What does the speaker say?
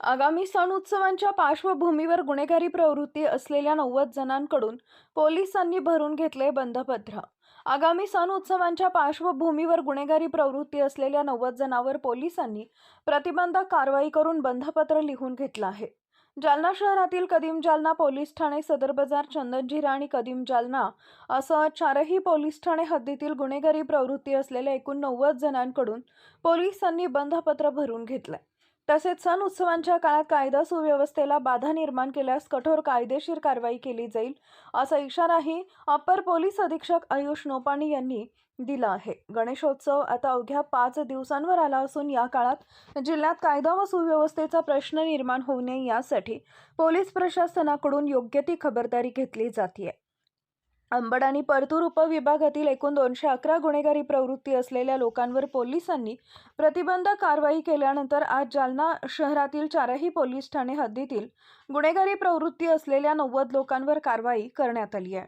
आगामी सण उत्सवांच्या पार्श्वभूमीवर गुन्हेगारी प्रवृत्ती असलेल्या नव्वद जणांकडून पोलिसांनी भरून घेतले बंधपत्र आगामी सण उत्सवांच्या पार्श्वभूमीवर गुन्हेगारी प्रवृत्ती असलेल्या नव्वद जणांवर पोलिसांनी प्रतिबंधक कारवाई करून बंधपत्र लिहून घेतलं आहे. जालना शहरातील कदीम जालना पोलीस ठाणे सदर बाजार चंदनजिरा आणि कदीम जालना असं चारही पोलीस ठाणे हद्दीतील गुन्हेगारी प्रवृत्ती असलेल्या एकूण नव्वद जणांकडून पोलिसांनी बंधपत्र भरून घेतलंय. तसेच सण उत्सवांच्या काळात कायदा सुव्यवस्थेला बाधा निर्माण केल्यास कठोर कायदेशीर कारवाई केली जाईल असा इशाराही अप्पर पोलीस अधीक्षक आयुष नोपाणी यांनी दिला आहे. गणेशोत्सव आता अवघ्या पाच दिवसांवर आला असून या काळात जिल्ह्यात कायदा व सुव्यवस्थेचा प्रश्न निर्माण होऊ नये यासाठी पोलीस प्रशासनाकडून योग्य ती खबरदारी घेतली जाते अंबड आणि परतूर उपविभागातील एकूण दोनशे अकरा गुन्हेगारी प्रवृत्ती असलेल्या लोकांवर पोलिसांनी प्रतिबंधक कारवाई केल्यानंतर आज जालना शहरातील चारही पोलीस ठाणे हद्दीतील गुन्हेगारी प्रवृत्ती असलेल्या नव्वद लोकांवर कारवाई करण्यात आली आहे.